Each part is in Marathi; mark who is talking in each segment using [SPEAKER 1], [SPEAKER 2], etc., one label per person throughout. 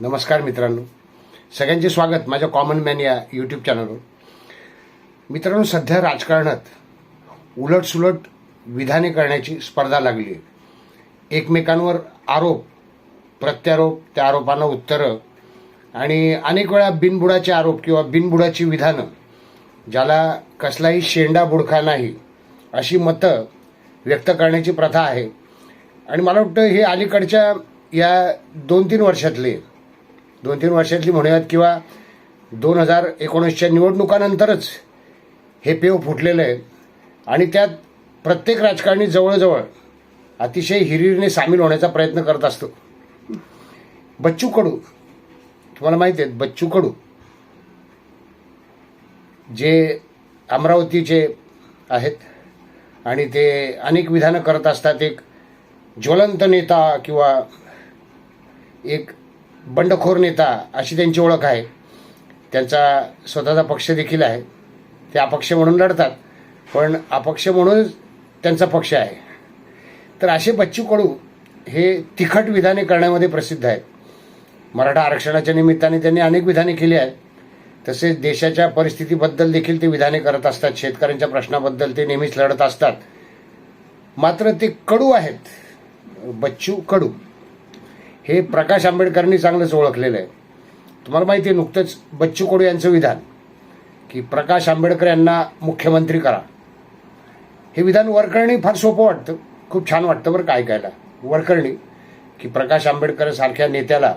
[SPEAKER 1] नमस्कार मित्रांनो. सगळ्यांचे स्वागत माझ्या कॉमन मॅन या यूट्यूब चॅनलवर मित्रांनो सध्या राजकारणात उलटसुलट विधाने करण्याची स्पर्धा लागली आहे. एकमेकांवर आरोप प्रत्यारोप त्या आरोपांना उत्तरं आणि अनेक वेळा बिनबुडाचे आरोप किंवा बिनबुडाची विधानं ज्याला कसलाही शेंडा बुडखा नाही अशी मतं व्यक्त करण्याची प्रथा आहे. आणि मला वाटतं हे अलीकडच्या या दोन तीन वर्षातले दोन तीन वर्षातली म्हणूयात किंवा दोन हजार एकोणीसच्या निवडणुकानंतरच हे पेव फुटलेलं आहे. आणि त्यात प्रत्येक राजकारणी जवळजवळ अतिशय हिरिरीने सामील होण्याचा प्रयत्न करत असतो. बच्चू कडू. तुम्हाला माहिती आहेत बच्चू कडू. जे अमरावतीचे आहेत आणि ते अनेक विधानं करत असतात. एक ज्वलंत नेता किंवा एक बंडखोर नेता अशी त्यांची ओळख आहे. त्यांचा स्वतःचा पक्ष देखील आहे. ते अपक्ष म्हणून लढतात पण अपक्ष म्हणून त्यांचा पक्ष आहे. तर असे बच्चू कडू हे तिखट विधाने करण्यामध्ये प्रसिद्ध आहेत. मराठा आरक्षणाच्या निमित्ताने त्यांनी अनेक विधाने केली आहेत. तसेच देशाच्या परिस्थितीबद्दल देखील ते विधाने करत असतात. शेतकऱ्यांच्या प्रश्नाबद्दल ते नेहमीच लढत असतात. मात्र ते कडू आहेत. बच्चू कडू. हे प्रकाश आंबेडकरांनी चांगलंच ओळखलेलं आहे. तुम्हाला माहिती आहे नुकतंच बच्चू कडू यांचं विधान की प्रकाश आंबेडकर यांना मुख्यमंत्री करा. हे विधान वरकरणी फार सोपं वाटतं खूप छान वाटतं बरं काय ऐकायला. वरकरणी की प्रकाश आंबेडकर सारख्या नेत्याला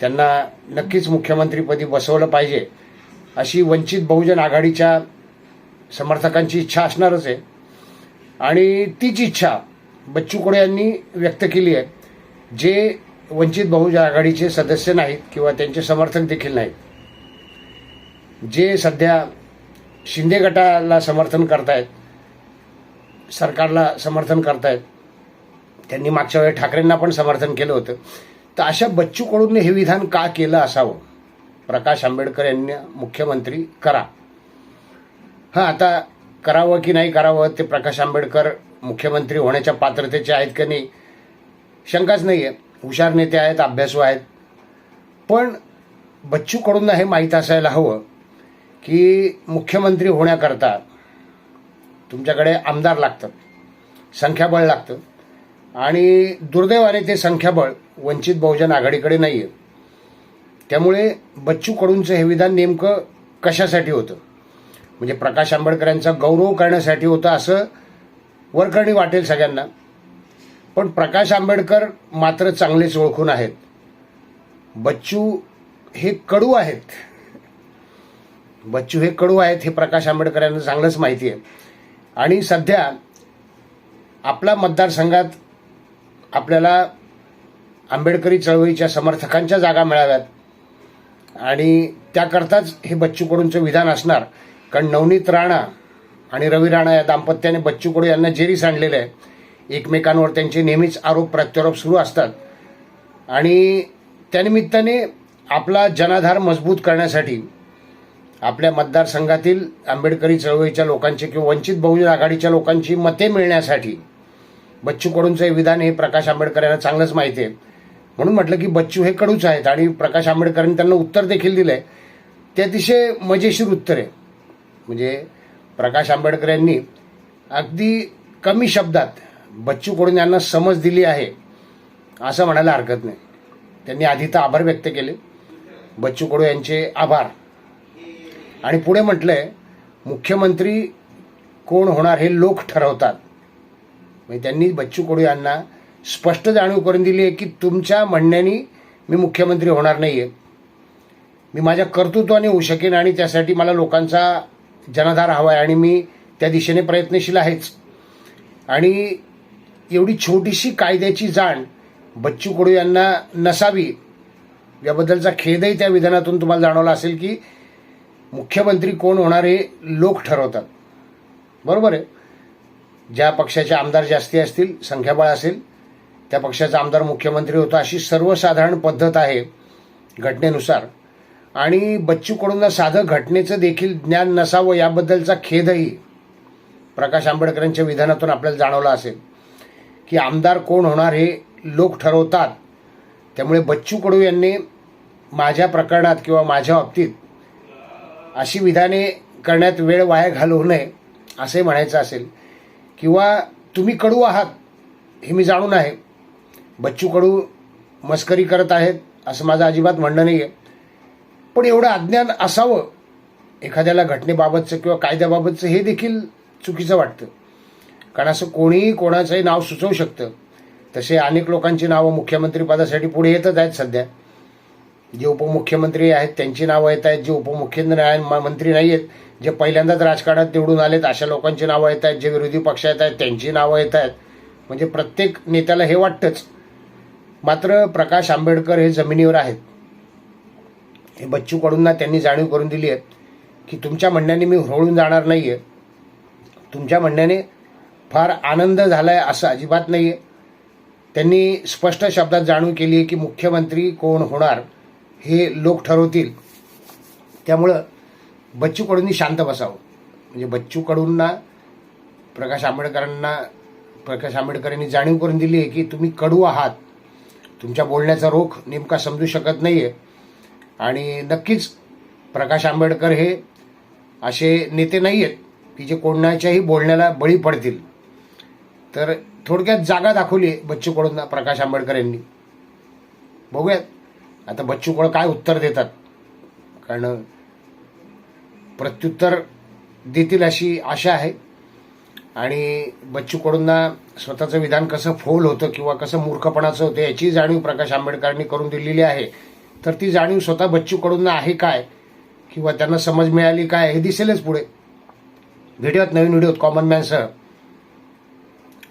[SPEAKER 1] त्यांना नक्कीच मुख्यमंत्रीपदी बसवलं पाहिजे अशी वंचित बहुजन आघाडीच्या समर्थकांची इच्छा असणारच आहे. आणि तीच इच्छा बच्चू कडू यांनी व्यक्त केली आहे. जे वंचित बहुजन आघाडीचे सदस्य नाहीत किंवा त्यांचे समर्थक देखील नाहीत जे सध्या शिंदे गटाला समर्थन करतायत सरकारला समर्थन करतायत त्यांनी मागच्या वेळी ठाकरेंना पण समर्थन केलं होतं. तर अशा बच्चू कडूंनी हे विधान का केलं असावं? प्रकाश आंबेडकर यांनी मुख्यमंत्री करा. हां आता करावं की नाही करावं ते प्रकाश आंबेडकर मुख्यमंत्री होण्याच्या पात्रतेचे आहेत का नाही शंकाच नाही आहे हुशार नेते आहेत अभ्यासू आहेत. पण बच्चू कडूंना हे माहीत असायला हवं की मुख्यमंत्री होण्याकरता तुमच्याकडे आमदार लागतात संख्याबळ लागतं. आणि दुर्दैवाने ते संख्याबळ वंचित बहुजन आघाडीकडे नाही आहे त्यामुळे बच्चू कडूंचं हे विधान नेमकं कशासाठी होतं? म्हणजे प्रकाश आंबेडकर यांचा गौरव करण्यासाठी होतं असं वरकरणी वाटेल सगळ्यांना. पण प्रकाश आंबेडकर मात्र चांगलेच ओळखून आहेत. बच्चू हे कडू आहेत. बच्चू हे कडू आहेत हे प्रकाश आंबेडकर यांना चांगलंच माहिती आहे. आणि सध्या आपला मतदारसंघात आपल्याला आंबेडकरी चळवळीच्या समर्थकांच्या जागा मिळाव्यात. आणि त्याकरताच हे बच्चू कडूंचं विधान असणार. कारण नवनीत राणा आणि रवी राणा या दाम्पत्याने बच्चू कडू यांना जेरी सांडलेलं आहे. एकमेकांवर त्यांचे नेहमीच आरोप प्रत्यारोप सुरू असतात. आणि त्यानिमित्ताने आपला जनाधार मजबूत करण्यासाठी आपल्या मतदारसंघातील आंबेडकरी चळवळीच्या लोकांची किंवा वंचित बहुजन आघाडीच्या लोकांची मते मिळण्यासाठी बच्चू कडूंचं हे विधान हे प्रकाश आंबेडकर यांना चांगलंच माहिती आहे. म्हणून म्हटलं की बच्चू हे कडूच आहेत आणि प्रकाश आंबेडकरांनी त्यांना उत्तर देखील दिलं आहे ते अतिशय मजेशीर उत्तर आहे. म्हणजे प्रकाश आंबेडकर यांनी अगदी कमी शब्दात बच्चू कडून यांना समज दिली आहे असं म्हणायला हरकत नाही. त्यांनी आधी तर आभार व्यक्त केले. बच्चू कडू यांचे आभार. आणि पुढे म्हटलंय मुख्यमंत्री कोण होणार हे लोक ठरवतात. म्हणजे त्यांनी बच्चू कडू यांना स्पष्ट जाणीव करून दिली आहे की तुमच्या म्हणण्याने मी मुख्यमंत्री होणार नाही आहे मी माझ्या कर्तृत्वाने होऊ शकेन आणि त्यासाठी मला लोकांचा जनाधार हवा आहे आणि मी त्या दिशेने प्रयत्नशील आहेच. आणि एवढी छोटीशी कायद्याची जाण बच्चू कडू यांना नसावी याबद्दलचा खेदही त्या विधानातून तुम्हाला जाणवला असेल की मुख्यमंत्री कोण होणार हे लोक ठरवतात. बरोबर आहे? ज्या पक्षाचे आमदार जास्ती असतील संख्याबळ असेल त्या पक्षाचा आमदार मुख्यमंत्री होतो अशी सर्वसाधारण पद्धत आहे घटनेनुसार. आणि बच्चू कडूंना साधं घटनेचं देखील ज्ञान नसावं याबद्दलचा खेदही प्रकाश आंबेडकरांच्या विधानातून आपल्याला जाणवला असेल. की आमदार कोण होणार हे लोक ठरवतात. त्यामुळे बच्चू कडू यांनी माझ्या प्रकरणात किंवा माझ्या बाबतीत अशी विधाने करण्यात वेळ वाया घालवू नये असे म्हणायचं असेल. किंवा तुम्ही कडू आहात हे मी जाणून आहे. बच्चू कडू मस्करी करत आहेत असं माझं अजिबात म्हणणं नाही आहे पण एवढं अज्ञान असावं एखाद्याला घटनेबाबतचं किंवा कायद्याबाबतचं हे देखील चुकीचं वाटतं. कारण असं कोणीही कोणाचंही नाव सुचवू शकतं. तसे अनेक लोकांची नावं मुख्यमंत्रीपदासाठी पुढे येतच आहेत सध्या. जे उपमुख्यमंत्री आहेत त्यांची नावं येत आहेत. जे उपमुख्यमंत्री मंत्री नाही आहेत जे पहिल्यांदाच राजकारणात निवडून आलेत अशा लोकांची नावं येत आहेत. जे विरोधी पक्ष येत आहेत त्यांची नावं येत आहेत. म्हणजे प्रत्येक नेत्याला हे वाटतंच. मात्र प्रकाश आंबेडकर हे जमिनीवर आहेत. हे बच्चू कडूंना त्यांनी जाणीव करून दिली आहे की तुमच्या म्हणण्याने मी होळून जाणार नाही आहे तुमच्या म्हणण्याने फार आनंद झाला आहे असं अजिबात नाही आहे त्यांनी स्पष्ट शब्दात जाणीव केली आहे की मुख्यमंत्री कोण होणार हे लोक ठरवतील. त्यामुळं बच्चू कडूंनी शांत बसावं. म्हणजे बच्चू कडूंना प्रकाश आंबेडकरांना प्रकाश आंबेडकर यांनी जाणीव करून दिली आहे की तुम्ही कडू आहात. तुमच्या बोलण्याचा रोख नेमका समजू शकत नाही आहे आणि नक्कीच प्रकाश आंबेडकर हे असे नेते नाही आहेत की जे कोणाच्याही बोलण्याला बळी पडतील. तर थोडक्यात जागा दाखवली बच्चू कडूंना प्रकाश आंबेडकर यांनी. बघूयात. आता बच्चू कोळ काय उत्तर देतात. कारण प्रत्युत्तर देतील अशी आशा आहे. आणि बच्चू कडूंना स्वतःचं विधान कसं फोल होतं किंवा कसं मूर्खपणाचं होतं याची जाणीव प्रकाश आंबेडकरांनी करून दिलेली आहे. तर ती जाणीव स्वतः बच्चू कडूंना आहे काय? किंवा त्यांना समज मिळाली काय? हे दिसेलच पुढे. व्हिडिओत नवीन व्हिडिओत कॉमन मॅनसह